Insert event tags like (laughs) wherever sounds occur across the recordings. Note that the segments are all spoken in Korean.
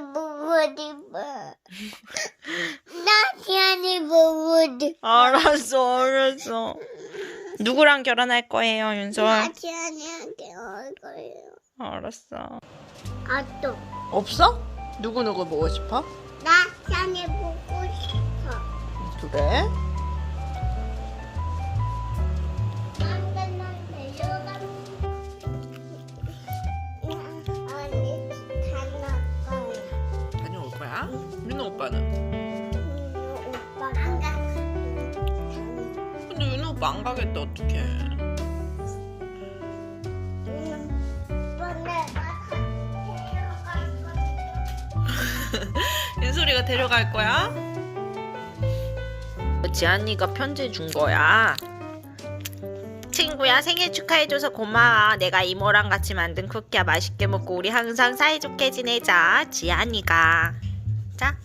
보고 싶어. 나 지안이 보고 싶어. 알았어, 알았어. 누구랑 결혼할 거예요, 나 윤솔? 지안이한테 올 거예요. 알았어. 아 또. 없어? 누구 누구 보고 싶어? 나 지안이 보고 싶어. 그래? 윤호 오빠는? 안 가. 근데 윤호 오빠 안 가겠다, 어떡해. (laughs) 윤소리가 데려갈 거야? 지안이가 편지 준 거야. 친구야 생일 축하해줘서 고마워. 내가 이모랑 같이 만든 쿠키야 맛있게 먹고 우리 항상 사이좋게 지내자. 지안이가. 자.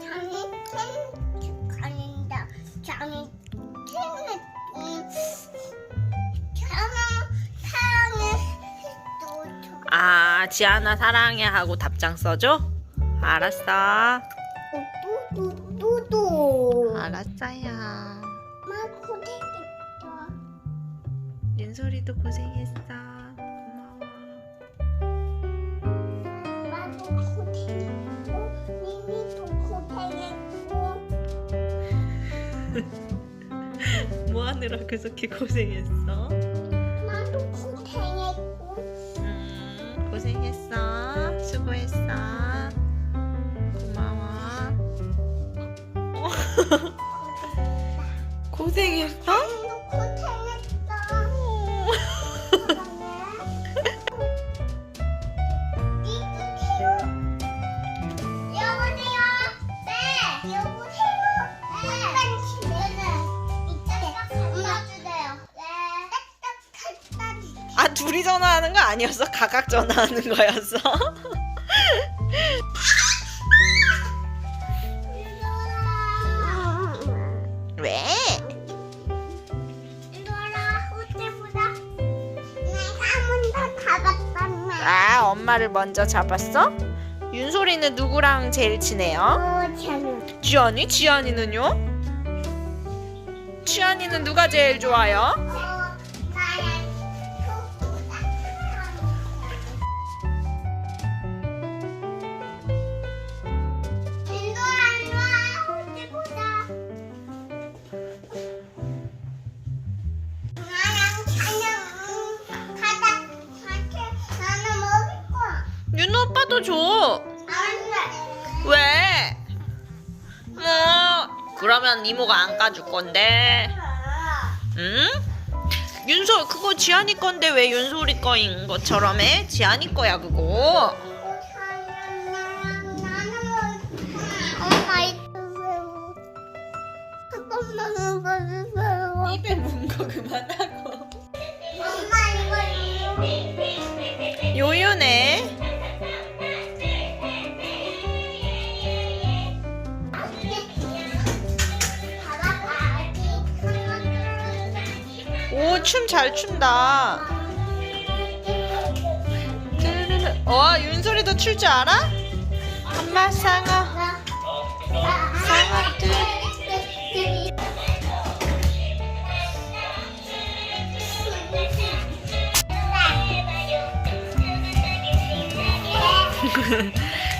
장이 생일 축하한다. 장이 아 지안아 사랑해 하고 답장 써줘. 알았어. 또또또또 알았어요. 막 고생했다. 윤소리도 고생했어. 하느라 그렇게 고생했어? 나도 고생했고 음, 고생했어. 수고했어. 고마워. (laughs) 고생했어? 둘이 전화하는 거 아니었어? 각각 전화하는 거였어? (laughs) 왜? 아 엄마를 먼저 잡았어? 윤소리는 누구랑 제일 친해요? 어, 지안이? 지안이는요? 지안이는 누가 제일 좋아요? 줘. 안 돼. 왜? 뭐? 그러면 이모가 안 까줄 건데. 응? 윤솔 그거 지안이 건데 왜 윤솔이 거인 것처럼 해? 지안이 거야 그거. 입에 문거 그만하고. 오춤잘 춘다. 뚜루루루. 와 윤솔이도 출 줄 알아? 엄마 상어. 상어 뚜. (laughs)